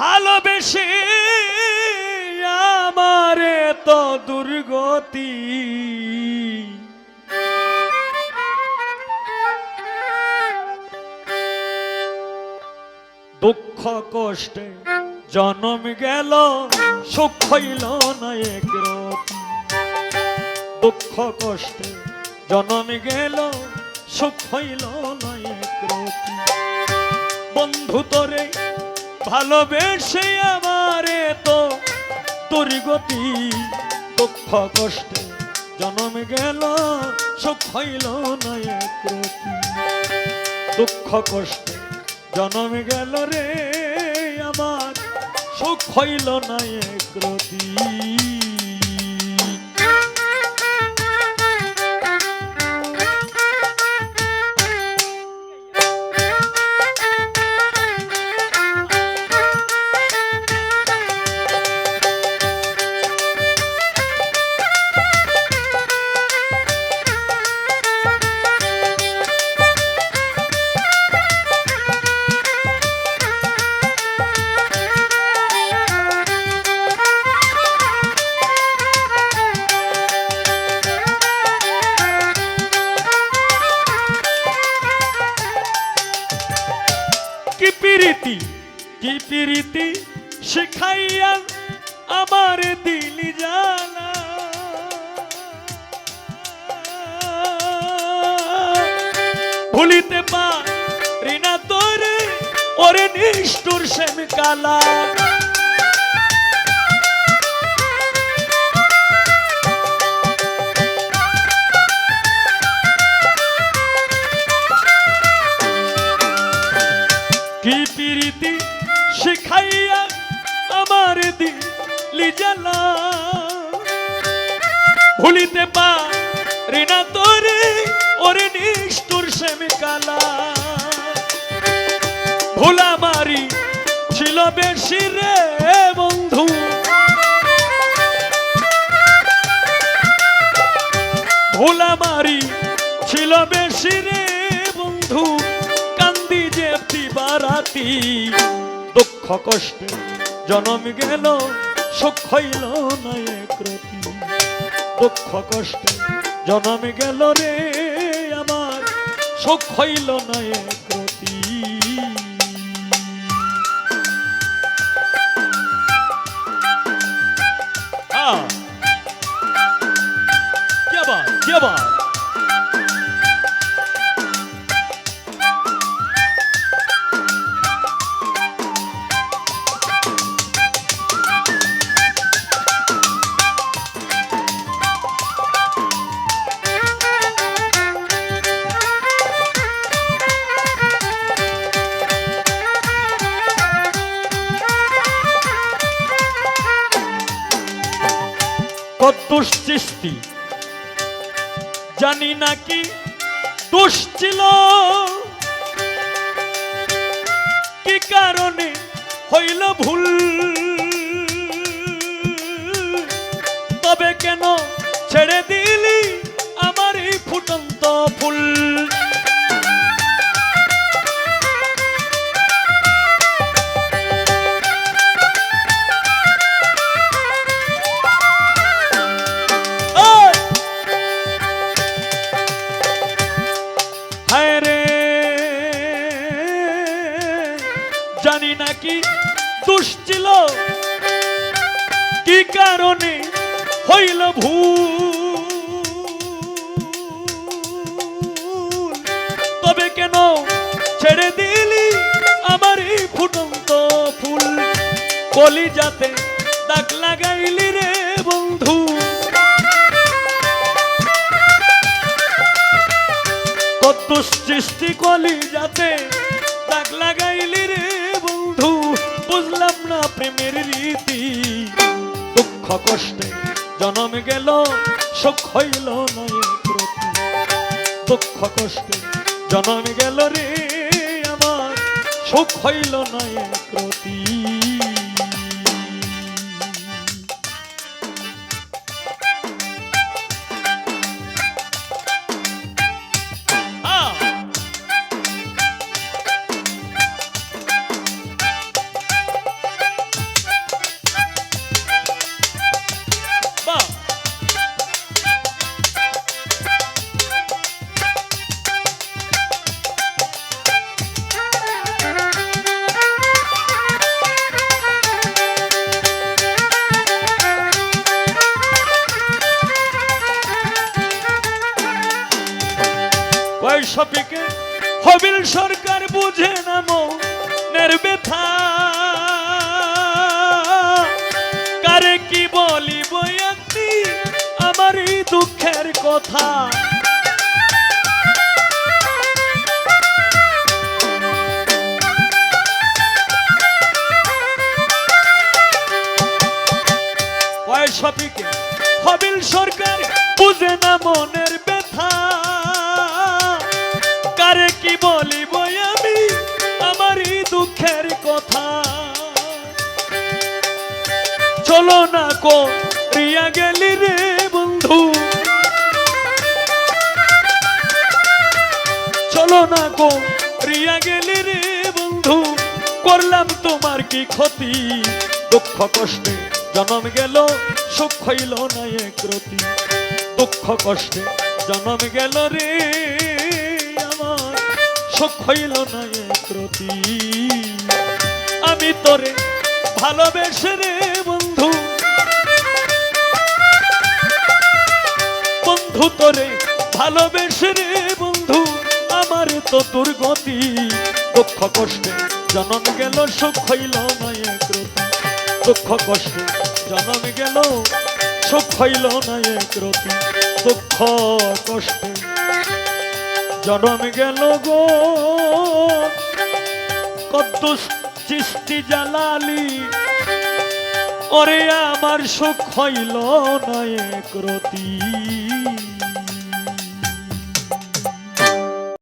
ভালোবেসে আমারে তো দুর্গতি। দুঃখ কষ্টে জনম গেল, সুখ হইল না এক দুঃখ কষ্টে জনম গেল, সুখ হইল না এক বন্ধু তোরে ভালোবেসে আমারে তো তোর গতি, দুঃখ, কষ্টে জনম গেল, সুখ হইল না দুঃখ, কষ্টে জনম গেল রে আমার, সুখ হইল না এক রতি। পিরিতি শিখাইয়া আমার দিলি জানা ভুলিতে পা রিনা তোরে ওরে নিষ্ঠুর সেম কালা। বেশি রে বন্ধু। ভোলা মারি ছিল বেশি রে বন্ধু। কান্দি যে বারাতি। দুঃখ কষ্টে জনম গেল, সুখ হইল না এক রতি দুঃখ কষ্টে জনম গেল রে আমার, সুখ হইল না এক চিস্তি জানি নাকি দোষ ছিল। কি কারণে হইল ভুল? তবে কেন ছেড়ে দিলি আমার এই ফুটন্ত ফুল? জানি না কি কি কারণে হইল ভুল? তবে কেন ছেড়ে দিলি আমার এই ফুটন্ত ফুল? কলি যাতে দাগ লাগাইলি রে বন্ধু। কত সৃষ্টি কলি যাতে দাগ লাগাইলি রে প্রেমের রীতি, দুঃখ কষ্টে জনম গেল, সুখ হইল নয় প্রতি। দুঃখ কষ্টে জনম গেল রে আমার, সুখ হইল নয় প্রতি। শফিকে, হবিল সরকার বুঝে না মনের ব্যথা। কারে কি বলিব আমি আমার এই দুঃখের কথা। শফিকে, হবিল সরকার বুঝে না মনের ব্যথা। কারে কি বলিব আমি? আমার এই দুঃখের কথা। চলো না কো রিয়া গেলি রে বন্ধু। চলো না গো রিয়া গেলি রে বন্ধু। করলাম তোমার কি ক্ষতি? দুঃখ কষ্টে জনম গেল, সুখ হইল না এক দুঃখ কষ্টে জনম গেল রে সুখ হইল না এক রতি আমি তোরে ভালোবেসে রে বন্ধু। বন্ধু তোরে ভালোবেসে রে বন্ধু। আমার তো তোর গতি, দুঃখ কষ্টে জনম গেল, সুখ হইল না এক রতি দুঃখ কষ্টে জনম গেল, সুখ হইল না এক দুঃখ কষ্টে জনম গেল গো। কদ্দুস চিস্তি জালালি ওরে আমার সুখ হইল নয় এক রতি।